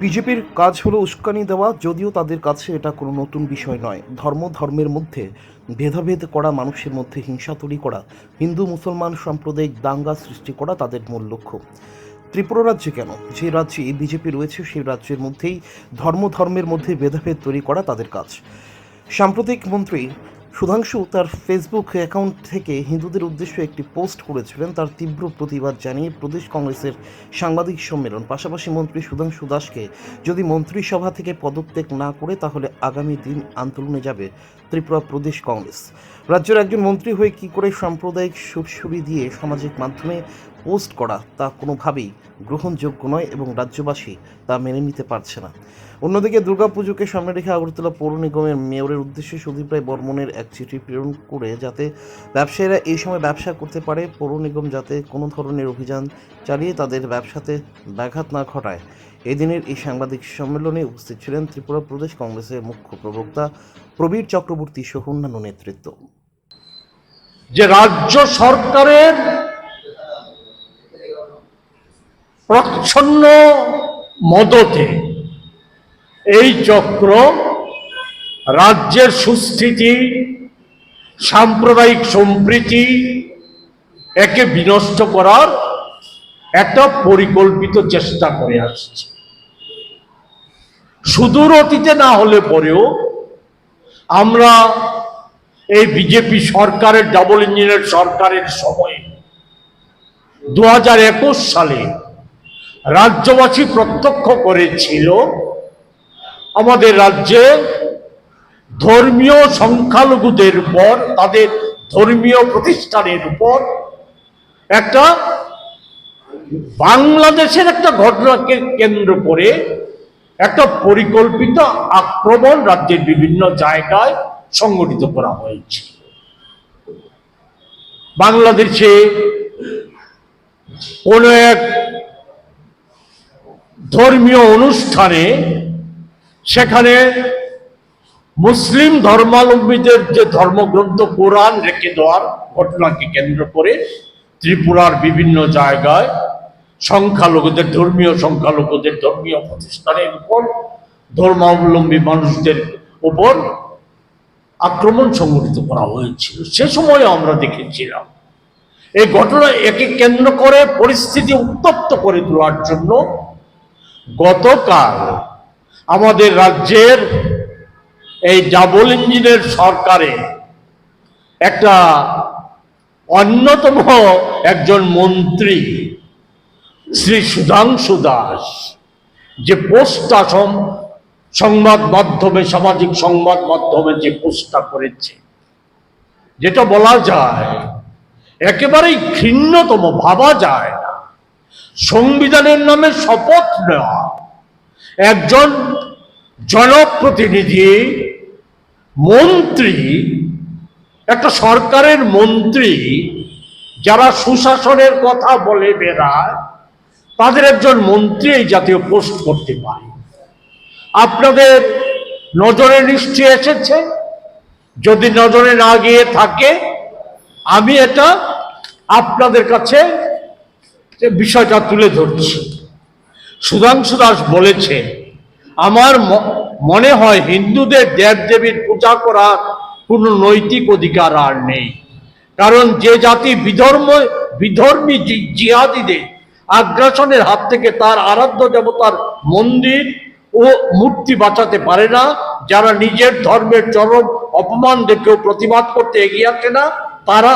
বিজেপির কাজ হলো উস্কানি দেওয়া, যদিও তাদের কাছে এটা কোনো নতুন বিষয় নয়। ধর্ম, ধর্মের মধ্যে ভেদাভেদ করা, মানুষের মধ্যে হিংসা তৈরি করা, হিন্দু, মুসলমান সাম্প্রদায়িক দাঙ্গা সৃষ্টি করা তাদের মূল লক্ষ্য। ত্রিপুরা রাজ্যে কেন? যে রাজ্যে বিজেপি রয়েছে, সেই রাজ্যের মধ্যেই ধর্ম, ধর্মের মধ্যে ভেদাভেদ তৈরি করা তাদের কাজ। সাম্প্রতিক মন্ত্রী সুধাংশু তার ফেসবুক অ্যাকাউন্ট থেকে হিন্দুদের উদ্দেশ্যে একটি পোস্ট করেছিলেন। তার তীব্র প্রতিবাদ জানিয়ে প্রদেশ কংগ্রেসের সাংবাদিক সম্মেলন। পাশাপাশি মন্ত্রী সুধাংশু দাসকে যদি মন্ত্রিসভা থেকে পদত্যাগ না করে, তাহলে আগামী দিন আন্দোলনে যাবে ত্রিপুরা প্রদেশ কংগ্রেস। রাজ্যের একজন মন্ত্রী হয়ে কী করে সাম্প্রদায়িক সুরসুরি দিয়ে সামাজিক মাধ্যমে পোস্ট করা তা কোনোভাবেই গ্রহণযোগ্য নয় এবং রাজ্যবাসী তা মেনে নিতে পারছে না। অন্যদিকে দুর্গাপুজোকে সামনে রেখে আগরতলা পৌর নিগমের মেয়রের উদ্দেশ্যে সুদীপ রায় বর্মনের এক চিঠি প্রেরণ করে যাতে ব্যবসায়ীরা এই সময় ব্যবসা করতে পারে, পৌর নিগম যাতে কোনো ধরনের অভিযান চালিয়ে তাদের ব্যবসাতে ব্যাঘাত না ঘটায়। এদিনের এই সাংবাদিক সম্মেলনে উপস্থিত ছিলেন ত্রিপুরা প্রদেশ কংগ্রেসের মুখ্য প্রবক্তা প্রবীর চক্রবর্তী সহ অন্যান্য নেতৃত্ব। যে রাজ্য সরকারের প্রচ্ছন্ন মদতে এই চক্র রাজ্যের সুস্থিতি, সাম্প্রদায়িক সম্প্রীতি একে বিনষ্ট করার একটা পরিকল্পিত চেষ্টা করে আসছে। সুদূর অতীতে না হলে পরেও আমরা এই বিজেপি সরকারের, ডাবল ইঞ্জিনের সরকারের সময়ে দু হাজার একুশ সালে রাজ্যবাসী প্রত্যক্ষ করেছিল, আমাদের রাজ্যে ধর্মীয় সংখ্যালঘুদের উপর, তাদের ধর্মীয় প্রতিষ্ঠানের উপর একটা বাংলাদেশের একটা ঘটনাকে কেন্দ্র করে একটা পরিকল্পিত আক্রমণ রাজ্যের বিভিন্ন জায়গায় সংগঠিত করা হয়েছে। বাংলাদেশে কোন এক ধর্মীয় অনুষ্ঠানে সেখানে মুসলিম ধর্মাবলম্বীদের যে ধর্মগ্রন্থ কোরআন রেখে দেওয়ার ঘটনাকে কেন্দ্র করে ত্রিপুরার বিভিন্ন জায়গায় সংখ্যালঘুদের, ধর্মীয় সংখ্যালঘুদের ধর্মীয় প্রতিষ্ঠানের উপর ধর্মাবলম্বী মানুষদের উপর আক্রমণ সংগঠিত করা হয়েছিল। সে সময় আমরা দেখেছিলাম। এই ঘটনা একে কেন্দ্র করে পরিস্থিতি উত্তপ্ত করে তোলার জন্য গতকাল আমাদের রাজ্যের এই ডাবল ইঞ্জিনের সরকারে একটা অন্যতম একজন মন্ত্রী, শ্রী সুধাংশু দাস, যে পোস্টটা সংবাদ মাধ্যমে, সামাজিক সংবাদ মাধ্যমে যে পোস্টটা করেছে, যেটা বলা যায় একেবারেই ঘৃণ্যতম ভাবা যায় সংবিধানের নামে শপথ নেওয়া। একজন জনপ্রতিনিধি, মন্ত্রী, একটা সরকারের মন্ত্রী, যারা সুশাসনের কথা বলে বেড়ায়, তাদের একজন মন্ত্রী এই জাতীয় পোস্ট করতে পারে। আপনাদের নজরে নিশ্চয়ই এসেছে? যদি নজরে না গিয়ে থাকে, আমি এটা আপনাদের কাছে যে বিষয়টা তুলে ধরছি। সুধাংশু দাস বলেছে, আমার মনে হয় হিন্দুদের দেব দেবীর পূজা করার কোনো নৈতিক অধিকার আর নেই। কারণ যে জাতি বিধর্ম, বিধর্মী জিহাদিদের আগ্রাসনের হাত থেকে তার আরাধ্য দেবতার মন্দির ও মূর্তি বাঁচাতে পারে না, যারা নিজের ধর্মের চরম অপমান দেখেও প্রতিবাদ করতে এগিয়ে আসে না, তারা,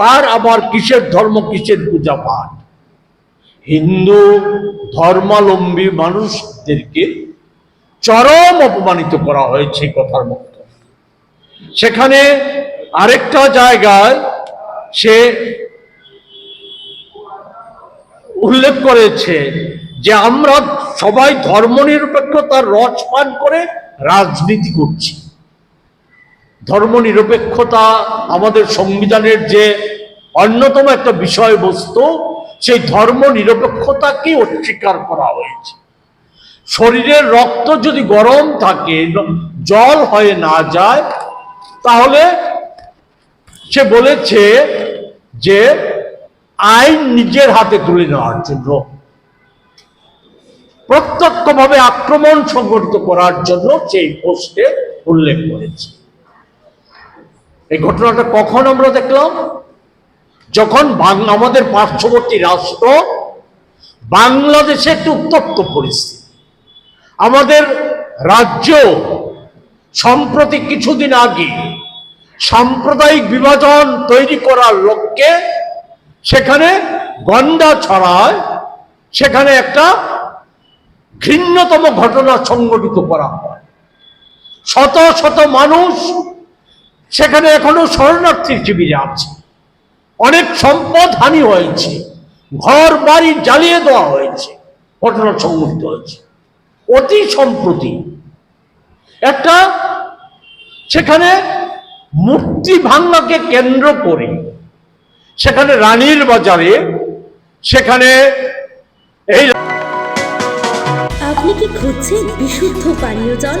তার আবার কিসের ধর্ম, কিসের পূজা পাঠ? হিন্দু ধর্মাবলম্বী মানুষদেরকে চরম অপমানিত করা হয়েছে কথার মতো সেখানে আরেকটা জায়গায় সে উল্লেখ করেছে যে আমরা সবাই ধর্মনিরপেক্ষতার রস পান করে রাজনীতি করছি। ধর্মনিরপেক্ষতা আমাদের সংবিধানের যে অন্যতম একটা বিষয়বস্তু সেই ধর্ম নিরপেক্ষতাকে অস্বীকার করা হয়েছে? শরীরের রক্ত যদি গরম থাকে, জল হয়ে না যায়, তাহলে সে বলেছে যে আইন নিজের হাতে তুলে নেওয়ার জন্য, প্রত্যক্ষভাবে আক্রমণ সংগঠিত করার জন্য সেই পোস্টে উল্লেখ করেছে। এই ঘটনাটা কখন আমরা দেখলাম? যখন বাং- আমাদের পার্শ্ববর্তী রাষ্ট্র বাংলাদেশে একটি উত্তপ্ত পরিস্থিতি। আমাদের রাজ্য সম্প্রতি কিছুদিন আগে সাম্প্রদায়িক বিভাজন তৈরি করার লক্ষ্যে সেখানে গন্ডা ছড়ায়, সেখানে একটা ঘৃণ্যতম ঘটনা সংঘটিত করা হয়। শত শত মানুষ সেখানে এখনও শরণার্থীর শিবিরে আছে। অনেক সম্পদ হানি হয়েছে, ঘর, বাড়ি জ্বালিয়ে দেওয়া হয়েছে, ঘটনা সংঘটিত হয়েছে। অতি সম্প্রতি একটা সেখানে মূর্তি ভাঙ্গাকে কেন্দ্র করে সেখানে রানীর বাজারে সেখানে এই আপনি কি খুঁজছেন বিশুদ্ধ পানীয় জল?